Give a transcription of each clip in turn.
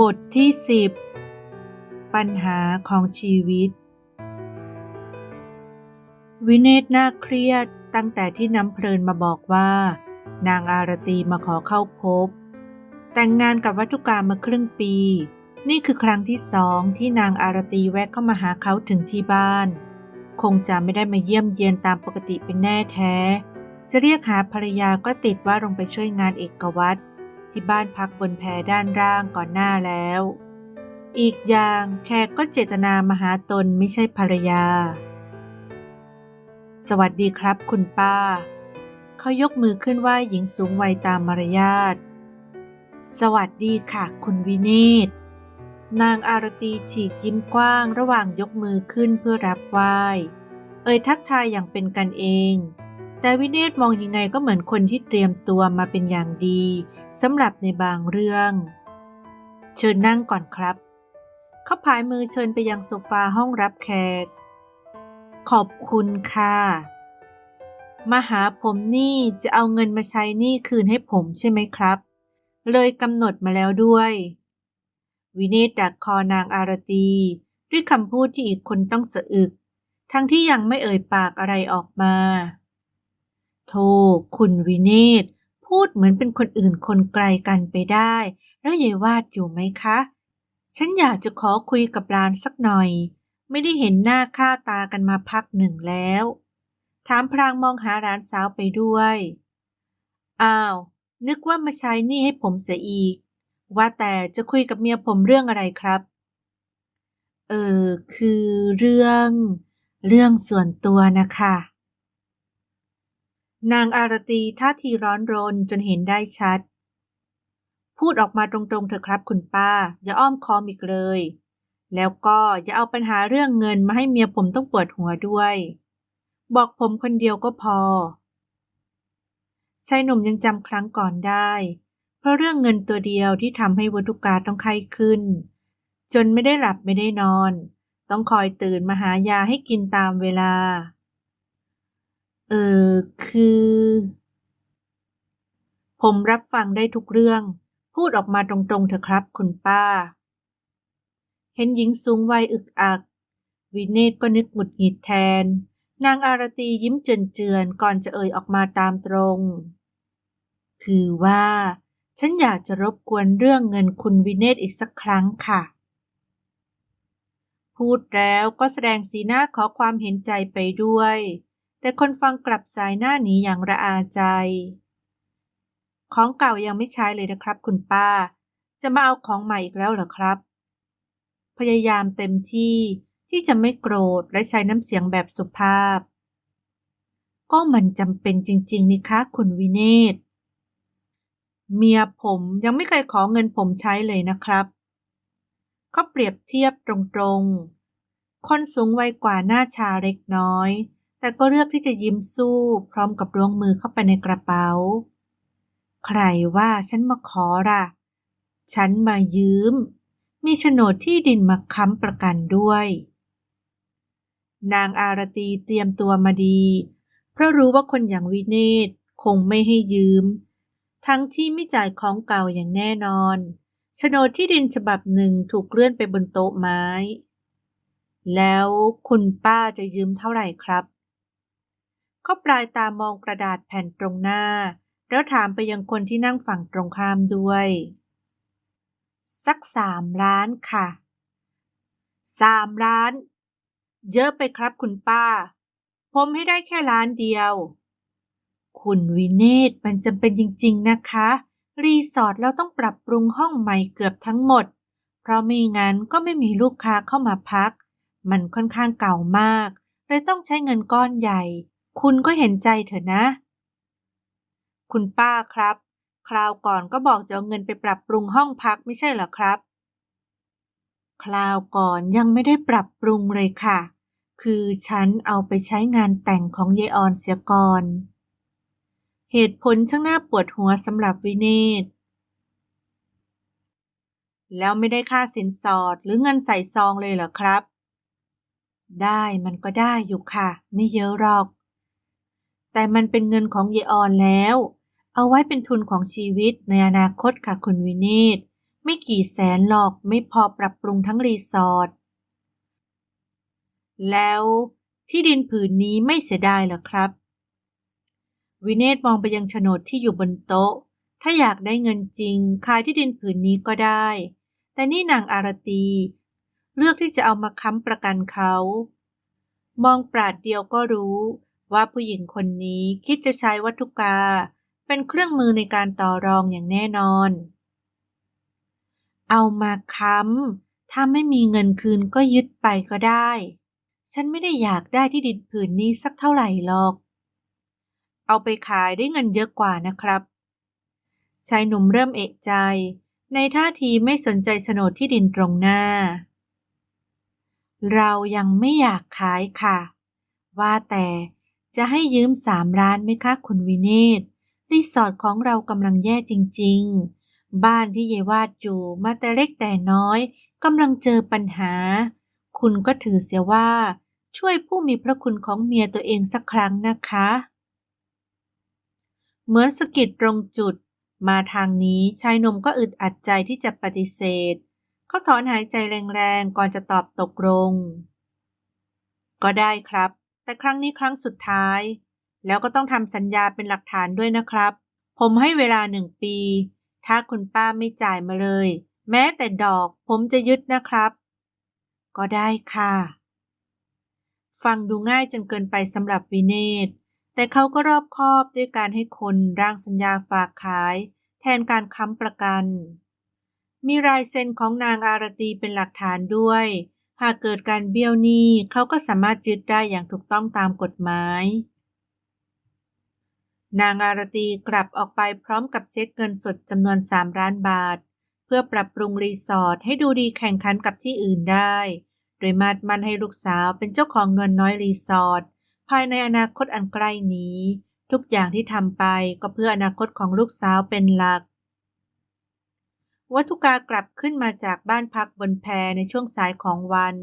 บทที่สิบปัญหาของชีวิต วินเนตน่าเครียดตั้งแต่ที่น้ำเพลินมาบอกว่า นางอารตีมาขอเข้าพบ แต่งงานกับวัตถุการมาครึ่งปี นี่คือครั้งที่สองที่นางอารตีแวะเข้ามาหาเขาถึงที่บ้าน คงจะไม่ได้มาเยี่ยมเยียนตามปกติเป็นแน่แท้ จะเรียกหาภรรยาก็ติดว่าลงไปช่วยงานเอกวัตร ที่บ้านพักบนแพด้านล่างก่อนหน้าแล้ว อีกอย่างแขกก็เจตนามาหาตนไม่ใช่ภรรยา สวัสดีครับคุณป้า เขายกมือขึ้นไหว้หญิงสูงวัยตามมารยาท สวัสดีค่ะ คุณวินีตนางอารตีฉีกยิ้มกว้างระหว่างยกมือขึ้นเพื่อรับไหว้ เอ่ยทักทายอย่างเป็นกันเอง แต่วิเนตมองยังไงก็เหมือนคนที่เตรียมตัวมาเป็นอย่างดีสำหรับในบางเรื่อง เชิญนั่งก่อนครับ เขาพายมือเชิญไปยังโซฟาห้องรับแขก ขอบคุณค่ะ มาหาผมนี่จะเอาเงินมาใช้หนี้คืนให้ผมใช่ไหมครับ เลยกำหนดมาแล้วด้วย วิเนตดักคอนางอารตี ด้วยคำพูดที่อีกคนต้องสะอึก ทั้งที่ยังไม่เอ่ยปากอะไรออกมา โธ่คุณวิเนตพูดเหมือนเป็นคนอื่นคนไกลกันไปได้ แล้วยายวาดอยู่ไหมคะ ฉันอยากจะขอคุยกับรานสักหน่อย ไม่ได้เห็นหน้าค่าตากันมาพักหนึ่งแล้ว ถามพรางมองหาร้านสาวไปด้วย อ้าว นึกว่ามาใช้นี่ให้ผมเสียอีก ว่าแต่จะคุยกับเมียผมเรื่องอะไรครับ เออ คือเรื่อง เรื่องส่วนตัวนะคะ นางอารตีท่าทีร้อนรนจนเห็นได้ชัด พูดออกมาตรงๆเถอะครับคุณป้า อย่าอ้อมคอมอีกเลย แล้วก็อย่าเอาปัญหาเรื่องเงินมาให้เมียผมต้องปวดหัวด้วย บอกผมคนเดียวก็พอชายหนุ่มยังจำครั้งก่อนได้ เพราะเรื่องเงินตัวเดียวที่ทำให้วัตุกาต้องไข้ขึ้น จนไม่ได้หลับไม่ได้นอน ต้องคอยตื่นมาหายาให้กินตามเวลา เออคือ ผมรับฟังได้ทุกเรื่อง พูดออกมาตรงๆเถอะครับคุณป้า เห็นหญิงสูงวัยอึกอัก วินเนตก็นึกหงุดหงิดแทน นางอารตียิ้มเจือนๆก่อนจะเอ่ยออกมาตามตรง ถือว่า ฉันอยากจะรบกวนเรื่องเงินคุณวินเนตอีกสักครั้งค่ะ พูดแล้วก็แสดงสีหน้าขอความเห็นใจไปด้วย แต่คนฟังกลับสายหน้าหนีอย่างระอาใจ ของเก่ายังไม่ใช้เลยนะครับคุณป้า จะมาเอาของใหม่อีกแล้วเหรอครับ พยายามเต็มที่ที่จะไม่โกรธและใช้น้ำเสียงแบบสุภาพ ก็มันจำเป็นจริง ๆนี่คะคุณวิเนตเมียผมยังไม่เคยขอเงินผมใช้เลยนะครับ เขาเปรียบเทียบตรงๆ คนสูงวัยกว่าหน้าชาเล็กน้อย แต่ก็เลือกที่จะยิ้มสู้พร้อมกับล้วงมือเข้าไปในกระเป๋า ใครว่าฉันมาขอล่ะ ฉันมายืม มีโฉนดที่ดินมาค้ำประกันด้วย นางอารตีเตรียมตัวมาดี เพราะรู้ว่าคนอย่างวิเนตคงไม่ให้ยืม ทั้งที่ไม่จ่ายของเก่าอย่างแน่นอน โฉนดที่ดินฉบับหนึ่งถูกเลื่อนไปบนโต๊ะไม้ แล้วคุณป้าจะยืมเท่าไหร่ครับ เขาปลายตามองกระดาษแผ่นตรงหน้า แล้วถามไปยังคนที่นั่งฝั่งตรงข้ามด้วย สักสามล้านค่ะสามล้าน เยอะไปครับคุณป้า ผมให้ได้แค่ล้านเดียว คุณวินเนตมันจำเป็นจริง ๆ นะคะ รีสอร์ทเราต้องปรับปรุงห้องใหม่เกือบทั้งหมด เพราะไม่งั้นก็ไม่มีลูกค้าเข้ามาพัก มันค่อนข้างเก่ามาก เลยต้องใช้เงินก้อนใหญ่ คุณก็เห็นใจเถอะนะ คุณป้าครับ คราวก่อนก็บอกจะเอาเงินไปปรับปรุงห้องพักไม่ใช่เหรอครับ คราวก่อนยังไม่ได้ปรับปรุงเลยค่ะ คือฉันเอาไปใช้งานแต่งของเยออนเสียก่อน เหตุผลช่างน่าปวดหัวสำหรับวิเนตแล้วไม่ได้ค่าสินสอดหรือเงินใส่ซองเลยเหรอครับ ได้มันก็ได้อยู่ค่ะ ไม่เยอะหรอก แต่มันเป็นเงินของเยออนแล้ว เอาไว้เป็นทุนของชีวิตในอนาคตค่ะคุณวินิตไม่กี่แสนหรอกไม่พอปรับปรุงทั้งรีสอร์ทแล้วที่ดินผืนนี้ไม่เสียดายเหรอครับ วิเนตมองไปยังโฉนดที่อยู่บนโต๊ะ ถ้าอยากได้เงินจริง ขายที่ดินผืนนี้ก็ได้ แต่นี่นางอารตี เลือกที่จะเอามาค้ำประกันเขา มองปราดเดียวก็รู้ ว่าผู้หญิงคนนี้คิดจะใช้วัตถุกา เป็นเครื่องมือในการต่อรองอย่างแน่นอน เอามาค้ำถ้าไม่มีเงินคืนก็ยึดไปก็ได้ ฉันไม่ได้อยากได้ที่ดินผืนนี้สักเท่าไหร่หรอก เอาไปขายได้เงินเยอะกว่านะครับชายหนุ่มเริ่มเอะใจ ในท่าทีไม่สนใจโฉนดที่ดินตรงหน้า เรายังไม่อยากขายค่ะ ว่าแต่ จะให้ยืมสามล้านไหมคะคุณวิเนตรีสอร์ทของเรากำลังแย่จริง ๆ บ้านที่เยวาดอยู่มาแต่เล็กแต่น้อยกำลังเจอปัญหา คุณก็ถือเสียว่า ช่วยผู้มีพระคุณของเมียตัวเองสักครั้งนะคะ เหมือนสกิดตรงจุด มาทางนี้ชายหนุ่มก็อึดอัดใจที่จะปฏิเสธ เขาถอนหายใจแรงๆ ก่อนจะตอบตกลง ก็ได้ครับ แต่ครั้งนี้ครั้งสุดท้าย แล้วก็ต้องทำสัญญาเป็นหลักฐานด้วยนะครับ ผมให้เวลาหนึ่งปี ถ้าคุณป้าไม่จ่ายมาเลย แม้แต่ดอกผมจะยึดนะครับ ก็ได้ค่ะ ฟังดูง่ายจนเกินไปสำหรับวินเนตแต่เขาก็รอบคอบด้วยการให้คนร่างสัญญาฝากขาย แทนการค้ำประกัน มีลายเซ็นของนางอารตีเป็นหลักฐานด้วย หากเกิดการเบี้ยวหนี้เขาก็สามารถยึดได้อย่างถูกต้องตามกฎหมาย นางอารตีกลับออกไปพร้อมกับเช็คเงินสดจำนวน 3 ล้านบาท เพื่อปรับปรุงรีสอร์ทให้ดูดีแข่งขันกับที่อื่นได้ โดยมาดมันให้ลูกสาวเป็นเจ้าของนวลน้อยรีสอร์ทภายในอนาคตอันใกล้นี้ ทุกอย่างที่ทำไปก็เพื่ออนาคตของลูกสาวเป็นหลัก วัตุกากลับขึ้นมาจากบ้านพักบนแพในช่วงสายของวัน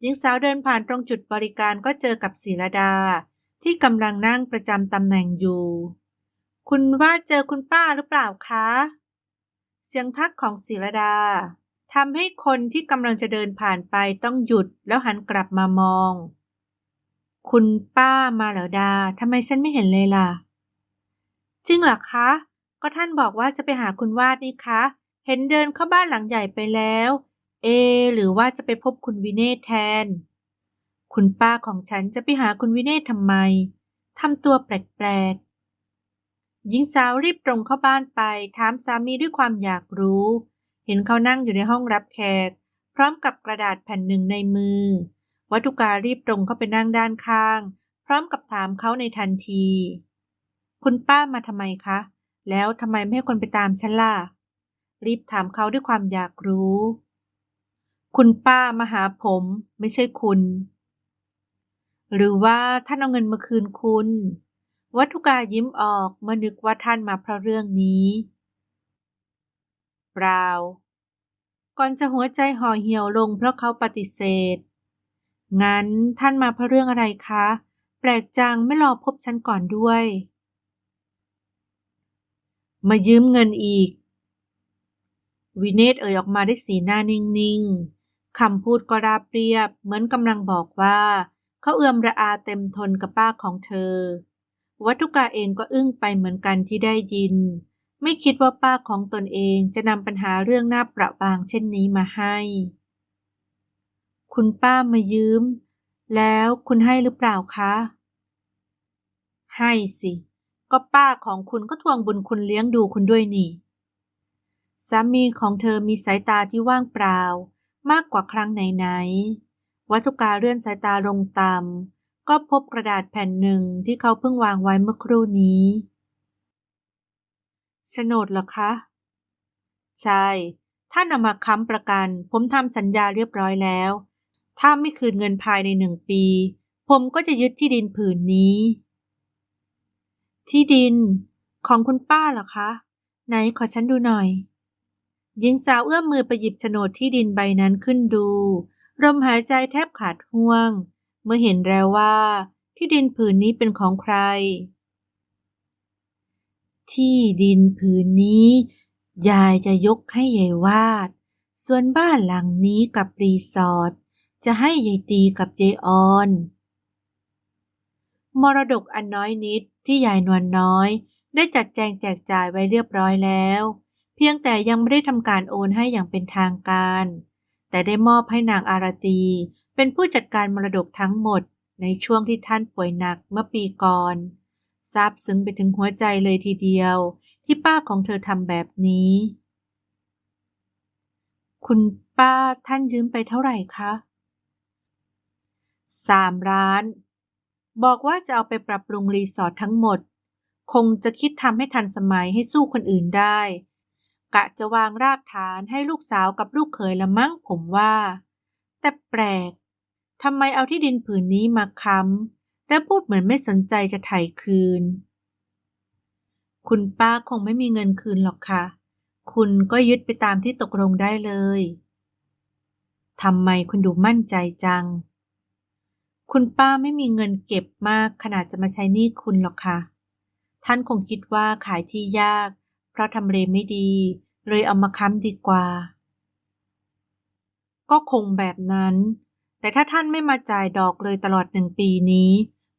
หญิงสาวเดินผ่านตรงจุดบริการก็เจอกับศิรดา ที่กำลังนั่งประจำตำแหน่งอยู่ คุณว่าเจอคุณป้าหรือเปล่าคะ เสียงทักของศิรดาทำให้คนที่กำลังจะเดินผ่านไปต้องหยุดแล้วหันกลับมามอง คุณป้ามาเหรอดาทำไมฉันไม่เห็นเลยล่ะ จริงเหรอคะ ก็ท่านบอกว่าจะไปหาคุณวาดนี่คะ เห็นเดินเข้าบ้านหลังใหญ่ไปแล้ว เอ หรือว่าจะไปพบคุณวิเนศแทน คุณป้าของฉันจะไปหาคุณวิเนศทำไมทำตัวแปลกๆ หญิงสาวรีบตรงเข้าบ้านไป ถามสามีด้วยความอยากรู้ เห็นเขานั่งอยู่ในห้องรับแขก พร้อมกับกระดาษแผ่นหนึ่งในมือ วัตุการีบตรงเข้าไปนั่งด้านข้าง พร้อมกับถามเขาในทันที คุณป้ามาทำไมคะ แล้วทำไมไม่ให้คนไปตามฉันล่ะ รีบถามเขาด้วยความอยากรู้ คุณป้ามาหาผมไม่ใช่คุณ หรือว่าท่านเอาเงินมาคืนคุณ วัตุกายิ้มออกเมื่อนึกว่าท่านมาเพราะเรื่องนี้เปล่าก่อนจะหัวใจห่อเหี่ยวลงเพราะเขาปฏิเสธ งั้นท่านมาเพราะเรื่องอะไรคะ แปลกจังไม่รอพบฉันก่อนด้วย มายืมเงินอีก วินเนตเอ่ยออกมาได้สีหน้านิ่งๆ คำพูดก็ราบเรียบ เหมือนกำลังบอกว่า เขาเอื้อมระอาเต็มทนกับป้าของเธอ วัตุกาเองก็อึ้งไปเหมือนกันที่ได้ยิน ไม่คิดว่าป้าของตนเองจะนำปัญหาเรื่องหน้าประบางเช่นนี้มาให้ คุณป้ามายืม แล้วคุณให้หรือเปล่าคะ ให้สิ ก็ป้าของคุณก็ทวงบุญคุณเลี้ยงดูคุณด้วยนี่ สามีของเธอมีสายตาที่ว่างเปล่ามากกว่าครั้งไหนๆ วัตุกาเลื่อนสายตาลงต่ำก็พบกระดาษแผ่นหนึ่งที่เขาเพิ่งวางไว้เมื่อครู่นี้โฉนดเหรอคะ ใช่ ท่านเอามาค้ำประกัน ผมทำสัญญาเรียบร้อยแล้ว ถ้าไม่คืนเงินภายในหนึ่งปี ผมก็จะยึดที่ดินผืนนี้ ที่ดิน ของคุณป้าเหรอคะ ไหนขอฉันดูหน่อย หญิงสาวเอื้อมมือไปหยิบโฉนดที่ดินใบนั้นขึ้นดูลมหายใจแทบขาดห่วง เมื่อเห็นแล้วว่า ที่ดินผืนนี้เป็นของใคร ที่ดินผืนนี้ ยายจะยกให้ยายวาด ส่วนบ้านหลังนี้กับรีสอร์ทจะให้ยายตีกับเจออน มรดกอันน้อยนิดที่ยายนวลน้อย ได้จัดแจงแจกจ่ายไว้เรียบร้อยแล้ว พียงแต่ยังไม่ได้ทำการโอนให้อย่างเป็นทางการ แต่ได้มอบให้นางอารตี เป็นผู้จัดการมรดกทั้งหมดในช่วงที่ท่านป่วยหนักเมื่อปีก่อนซาบซึ้งไปถึงหัวใจเลยทีเดียว ที่ป้าของเธอทำแบบนี้ คุณป้าท่านยืมไปเท่าไหร่คะสามล้าน บอกว่าจะเอาไปปรับปรุงรีสอร์ททั้งหมด คงจะคิดทำให้ทันสมัยให้สู้คนอื่นได้ กะจะวางรากฐานให้ลูกสาวกับลูกเขยละมั้งผมว่า แต่แปลกทำไมเอาที่ดินผืนนี้มาค้ำและพูดเหมือนไม่สนใจจะไถ่คืน คุณป้าคงไม่มีเงินคืนหรอกค่ะ คุณก็ยึดไปตามที่ตกลงได้เลยทำไมคุณดูมั่นใจจัง คุณป้าไม่มีเงินเก็บมากขนาดจะมาใช้หนี้คุณหรอกค่ะ ท่านคงคิดว่าขายที่ยาก เพราะทำเลไม่ดี เลยเอามาค้ำดีกว่า ก็คงแบบนั้น แต่ถ้าท่านไม่มาจ่ายดอกเลยตลอดหนึ่งปีนี้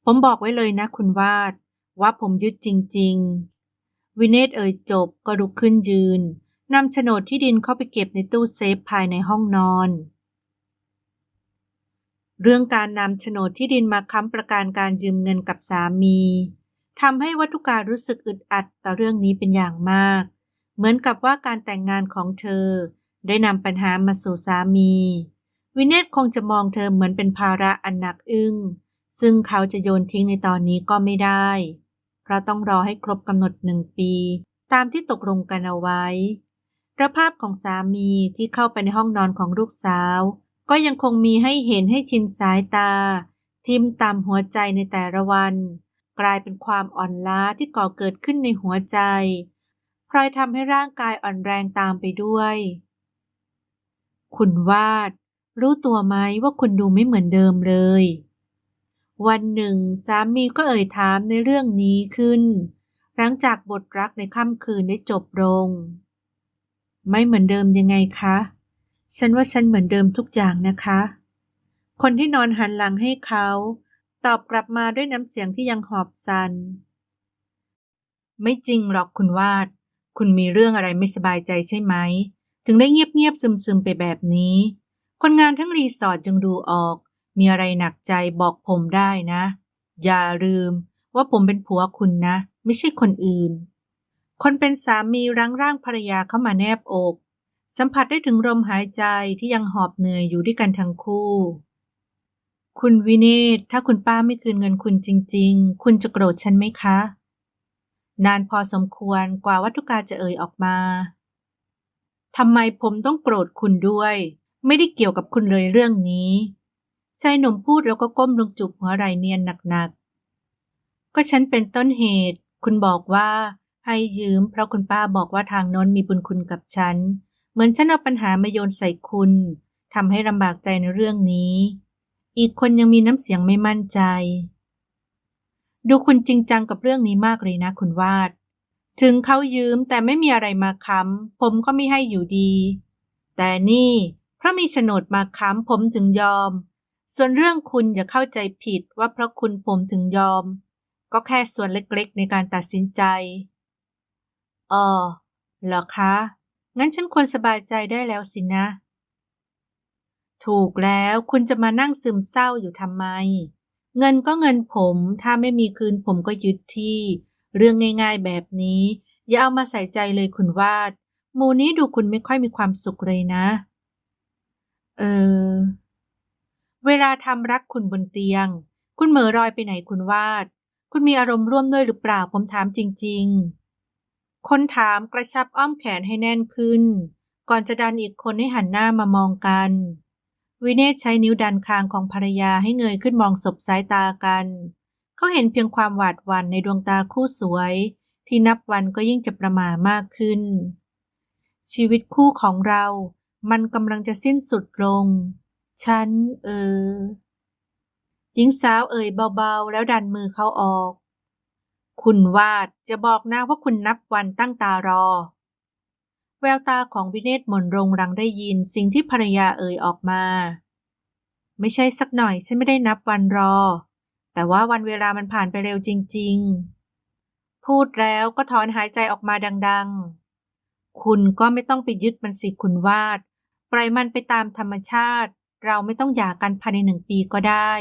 ผมบอกไว้เลยนะคุณวาด ว่าผมยึดจริง ๆ วินเนตเอ่ยจบก็ลุกขึ้นยืนนำโฉนดที่ดินเข้าไปเก็บในตู้เซฟภายในห้องนอน เรื่องการนำโฉนดที่ดินมาค้ำประกันการยืมเงินกับสามี ทำให้วัตุการรู้สึกอึดอัดต่อเรื่องนี้เป็นอย่างมาก เหมือนกับว่าการแต่งงานของเธอ ได้นำปัญหามาสู่สามี วินเนตคงจะมองเธอเหมือนเป็นภาระอันหนักอึ้ง ซึ่งเขาจะโยนทิ้งในตอนนี้ก็ไม่ได้ เพราะต้องรอให้ครบกำหนดหนึ่งปี ตามที่ตกลงกันเอาไว้ระภาพของสามีที่เข้าไปในห้องนอนของลูกสาว ก็ยังคงมีให้เห็นให้ชินสายตา ทิมตามหัวใจในแต่ละวัน กลายเป็นความอ่อนล้าที่ก่อเกิดขึ้นในหัวใจพลอยทำให้ร่างกายอ่อนแรงตามไปด้วย คุณวาด รู้ตัวไหมว่าคุณดูไม่เหมือนเดิมเลย วันหนึ่งสามีก็เอ่ยถามในเรื่องนี้ขึ้น หลังจากบทรักในค่ำคืนได้จบลง ไม่เหมือนเดิมยังไงคะ ฉันว่าฉันเหมือนเดิมทุกอย่างนะคะ คนที่นอนหันหลังให้เขา ตอบกลับมาด้วยน้ำเสียงที่ยังหอบสัน่นไม่จริงหรอกคุณวาด คุณมีเรื่องอะไรไม่สบายใจใช่ไหม ถึงได้เงียบๆซึมๆไปแบบนี้ คนงานทั้งรีสอร์ทจึงดูออก มีอะไรหนักใจบอกผมได้นะ อย่าลืม ว่าผมเป็นผัวคุณนะ ไม่ใช่คนอื่น คนเป็นสามีรั้งร่างภรรยาเข้ามาแนบอก สัมผัสได้ถึงลมหายใจที่ยังหอบเหนื่อยอยู่ด้วยกันทั้งคู่ คุณวินเนตถ้าคุณป้าไม่คืนเงินคุณจริง ๆ คุณจะโกรธฉันไหมคะ นานพอสมควรกว่าวัตุกาจะเอ่ยออกมาทำไมผมต้องโกรธคุณด้วย ไม่ได้เกี่ยวกับคุณเลยเรื่องนี้ชายหนุ่มพูดแล้วก็ก้มลงจูบหัวไหลเนียนหนักๆ ก็ฉันเป็นต้นเหตุ คุณบอกว่า ให้ยืม เพราะคุณป้าบอกว่าทางโน้นมีบุญคุณกับฉัน เหมือนฉันเอาปัญหามาโยนใส่คุณทำให้ลำบากใจในเรื่องนี้ อีกคนยังมีน้ำเสียงไม่มั่นใจ ดูคุณจริงจังกับเรื่องนี้มากเลยนะคุณวาด ถึงเขายืมแต่ไม่มีอะไรมาค้ำผมก็ไม่ให้อยู่ดี แต่นี่เพราะมีโฉนดมาค้ำผมถึงยอม ส่วนเรื่องคุณอย่าเข้าใจผิดว่าเพราะคุณผมถึงยอม ก็แค่ส่วนเล็กๆ ในการตัดสินใจอ๋อเหรอคะ งั้นฉันควรสบายใจได้แล้วสินะ ถูกแล้วคุณจะมานั่งซึมเศร้าอยู่ทำไม เงินก็เงินผม ถ้าไม่มีคืนผมก็ยึดที่ เรื่องง่ายๆแบบนี้ อย่าเอามาใส่ใจเลยคุณวาด มูนี้ดูคุณไม่ค่อยมีความสุขเลยนะ เออ เวลาทำรักคุณบนเตียง คุณเหมอรอยไปไหนคุณวาด คุณมีอารมณ์ร่วมด้วยหรือเปล่าผมถามจริง ๆ คนถามกระชับอ้อมแขนให้แน่นขึ้น ก่อนจะดันอีกคนให้หันหน้ามามองกัน วิเนศใช้นิ้วดันคางของภรรยาให้เงยขึ้นมองศบสายตากัน เขาเห็นเพียงความหวาดหวั่นในดวงตาคู่สวย ที่นับวันก็ยิ่งจะประหม่ามากขึ้น ชีวิตคู่ของเรา มันกำลังจะสิ้นสุดลง ฉัน เออ หญิงสาวเอ่ยเบาๆ แล้วดันมือเขาออก คุณวาดจะบอกนะว่าคุณนับวันตั้งตารอ แววตาของวิเนตหม่นรงรังได้ยินสิ่งที่ภรรยาเอ่ยออกมา ไม่ใช่สักหน่อยฉันไม่ได้นับวันรอ แต่ว่าวันเวลามันผ่านไปเร็วจริง ๆ พูดแล้วก็ถอนหายใจออกมาดัง ๆ คุณก็ไม่ต้องไปยึดมันสิคุณวาด ปล่อยมันไปตามธรรมชาติ เราไม่ต้องหย่ากันภายในหนึ่งปีก็ได้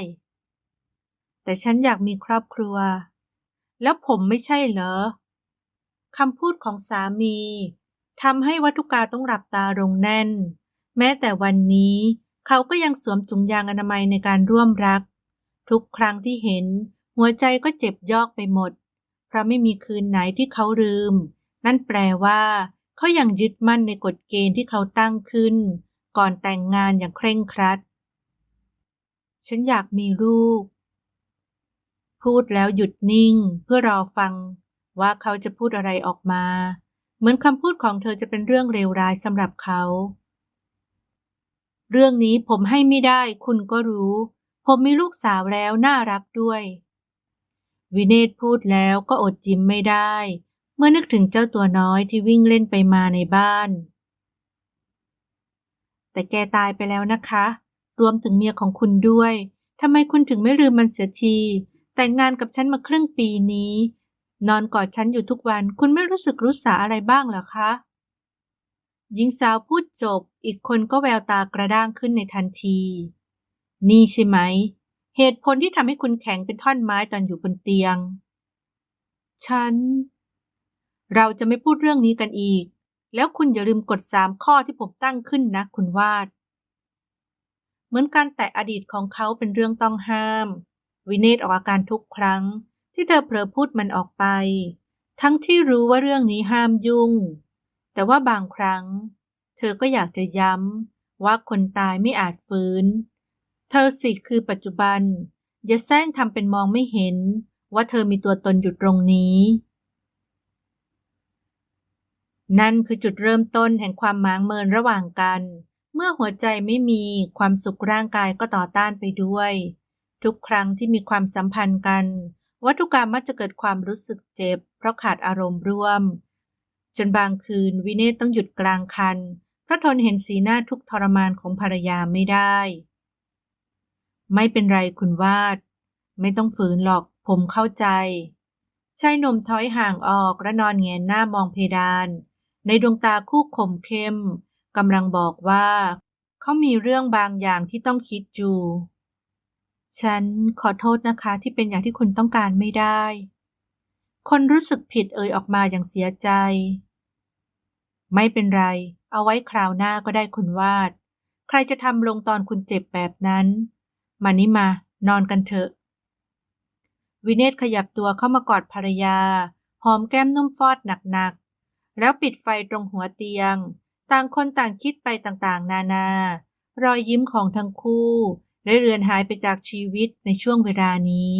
แต่ฉันอยากมีครอบครัว แล้วผมไม่ใช่เหรอคำพูดของสามี ทำให้วัตุกาต้องหลับตาลงแน่น แม้แต่วันนี้เขาก็ยังสวมถุงยางอนามัยในการร่วมรัก ทุกครั้งที่เห็น หัวใจก็เจ็บยอกไปหมด เพราะไม่มีคืนไหนที่เขาลืม นั่นแปลว่า เขายังยึดมั่นในกฎเกณฑ์ที่เขาตั้งขึ้น ก่อนแต่งงานอย่างเคร่งครัด ฉันอยากมีลูก พูดแล้วหยุดนิ่งเพื่อรอฟังว่าเขาจะพูดอะไรออกมา เหมือนคำพูดของเธอจะเป็นเรื่องเลวร้ายสำหรับเขา เรื่องนี้ผมให้ไม่ได้คุณก็รู้ ผมมีลูกสาวแล้วน่ารักด้วย วินเนตพูดแล้วก็อดจิ้มไม่ได้ เมื่อนึกถึงเจ้าตัวน้อยที่วิ่งเล่นไปมาในบ้าน แต่แกตายไปแล้วนะคะ รวมถึงเมียของคุณด้วยทำไมคุณถึงไม่ลืมมันเสียที แต่งงานกับฉันมาครึ่งปีนี้ นอนกอดฉันอยู่ทุกวัน คุณไม่รู้สึกรู้สาอะไรบ้างหรอคะ หญิงสาวพูดจบ อีกคนก็แววตากระด้างขึ้นในทันที นี่ใช่ไหม เหตุผลที่ทำให้คุณแข็งเป็นท่อนไม้ตอนอยู่บนเตียง ฉัน เราจะไม่พูดเรื่องนี้กันอีก แล้วคุณอย่าลืมกฎสามข้อที่ผมตั้งขึ้นนะ คุณวาด เหมือนการแตะอดีตของเขาเป็นเรื่องต้องห้าม วิเนตออกอาการทุกครั้ง ที่เธอเผลอพูดมันออกไป ทั้งที่รู้ว่าเรื่องนี้ห้ามยุ่ง แต่ว่าบางครั้ง เธอก็อยากจะย้ำว่าคนตายไม่อาจฟื้น เธอสิคือปัจจุบัน อย่าแซงทำเป็นมองไม่เห็น ว่าเธอมีตัวตนอยู่ตรงนี้ นั่นคือจุดเริ่มต้นแห่งความหมางเมินระหว่างกัน เมื่อหัวใจไม่มีความสุขร่างกายก็ต่อต้านไปด้วย ทุกครั้งที่มีความสัมพันธ์กัน วัตถุกรรมมักจะเกิดความรู้สึกเจ็บ เพราะขาดอารมณ์ร่วม จนบางคืนวิเนตต้องหยุดกลางคัน เพราะทนเห็นสีหน้าทุกทรมานของภรรยาไม่ได้ ไม่เป็นไรคุณวาด ไม่ต้องฝืนหรอกผมเข้าใจชายหนุ่มถอยห่างออกและนอนแงนหน้ามองเพดาน ในดวงตาคู่ขมเข้มกำลังบอกว่า เขามีเรื่องบางอย่างที่ต้องคิดอยู่ ฉันขอโทษนะคะที่เป็นอย่างที่คุณต้องการไม่ได้ คนรู้สึกผิดเอ่ยออกมาอย่างเสียใจ ไม่เป็นไร เอาไว้คราวหน้าก็ได้คุณวาด ใครจะทำลงตอนคุณเจ็บแบบนั้น มานี่มา นอนกันเถอะ วินเนตขยับตัวเข้ามากอดภรรยา หอมแก้มนุ่มฟอดหนักๆ แล้วปิดไฟตรงหัวเตียง ต่างคนต่างคิดไปต่างๆ นานา รอยยิ้มของทั้งคู่ ได้เรือนหายไปจากชีวิตในช่วงเวลานี้